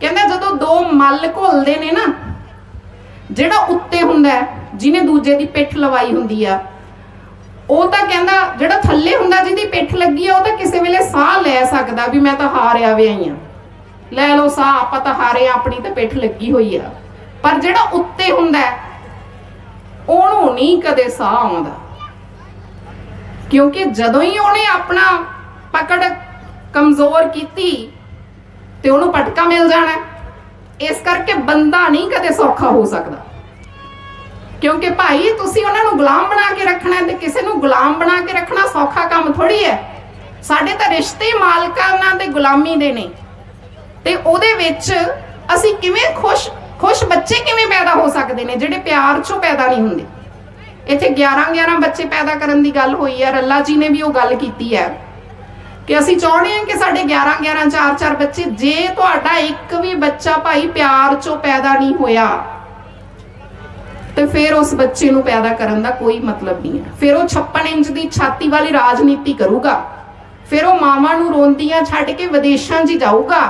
ਕਹਿੰਦਾ ਜਦੋਂ ਦੋ ਮੱਲ ਘੁਲਦੇ ਨੇ ਨਾ ਜਿਹੜਾ ਉੱਤੇ ਹੁੰਦਾ ਜਿਹਨੇ ਦੂਜੇ ਦੀ ਪਿੱਠ ਲਵਾਈ ਹੁੰਦੀ ਆ ਉਹ ਤਾਂ ਕਹਿੰਦਾ ਜਿਹੜਾ ਥੱਲੇ ਹੁੰਦਾ ਜਿਹਦੀ ਪਿੱਠ ਲੱਗੀ ਆ ਉਹ ਤਾਂ ਕਿਸੇ ਵੇਲੇ ਸਾਹ ਲੈ ਸਕਦਾ ਵੀ ਮੈਂ ਤਾਂ ਹਾਰਿਆ ਵੇ ਆਈ ਆ। ਲੈ ਲਓ ਸਾਹ ਆਪਾਂ ਤਾਂ ਹਾਰੇ ਆ, ਆਪਣੀ ਤਾਂ ਪਿੱਠ ਲੱਗੀ ਹੋਈ ਆ। ਪਰ ਜਿਹੜਾ ਉੱਤੇ ਹੁੰਦਾ ਉਹਨੂੰ ਨਹੀਂ ਕਦੇ ਸਾਹ ਆਉਂਦਾ। ਕਿਉਂਕਿ ਜਦੋਂ ਹੀ ਉਹਨੇ ਆਪਣਾ ਪਕੜ ਕਮਜ਼ੋਰ ਕੀਤੀ ਤੇ ਉਹਨੂੰ ਪਟਕਾ ਮਿਲ ਜਾਣਾ ਇਸ ਕਰਕੇ ਬੰਦਾ ਨਹੀਂ ਕਦੇ ਸੌਖਾ ਹੋ ਸਕਦਾ। ਕਿਉਂਕਿ ਭਾਈ, ਤੁਸੀਂ ਉਹਨਾਂ ਨੂੰ ਗੁਲਾਮ ਬਣਾ ਕੇ ਰੱਖਣਾ ਤੇ ਕਿਸੇ ਨੂੰ ਗੁਲਾਮ ਬਣਾ ਕੇ ਰੱਖਣਾ ਸੌਖਾ ਕੰਮ ਥੋੜੀ ਹੈ। ਸਾਡੇ ਤਾਂ ਰਿਸ਼ਤੇ ਮਾਲਕਾਂ ਦੇ ਗੁਲਾਮੀ ਦੇ ਨੇ। ਤੇ ਉਹਦੇ ਵਿੱਚ ਅਸੀਂ ਕਿਵੇਂ ਖੁਸ਼ ਖੁਸ਼ ਬੱਚੇ ਕਿਵੇਂ ਪੈਦਾ ਹੋ ਸਕਦੇ ਨੇ, ਜਿਹੜੇ ਪਿਆਰ ਚੋਂ ਪੈਦਾ ਨਹੀਂ ਹੁੰਦੇ। ਇੱਥੇ 11 11 ਬੱਚੇ ਪੈਦਾ ਕਰਨ ਦੀ ਗੱਲ ਹੋਈ ਹੈ। ਰੱਲਾ ਜੀ ਨੇ ਵੀ ਉਹ ਗੱਲ ਕੀਤੀ ਹੈ। ਕਿ ਅਸੀਂ ਚਾਹੁੰਦੇ ਹਾਂ ਕਿ ਸਾਡੇ 11 11 4 4 ਬੱਚੇ, ਜੇ ਤੁਹਾਡਾ ਇੱਕ ਵੀ ਬੱਚਾ ਭਾਈ ਪਿਆਰ ਚੋਂ ਪੈਦਾ ਨਹੀਂ ਹੋਇਆ, ਤੇ ਫਿਰ ਉਸ ਬੱਚੇ ਨੂੰ ਪੈਦਾ ਕਰਨ ਦਾ ਕੋਈ ਮਤਲਬ ਨਹੀਂ ਹੈ। ਫਿਰ ਉਹ 56 ਇੰਚ ਦੀ ਛਾਤੀ ਵਾਲੀ ਰਾਜਨੀਤੀ ਕਰੂਗਾ। ਫਿਰ ਉਹ ਮਾਵਾਂ ਨੂੰ ਰੋਂਦੀਆਂ ਛੱਡ ਕੇ ਵਿਦੇਸ਼ਾਂ 'ਚ ਜਾਊਗਾ।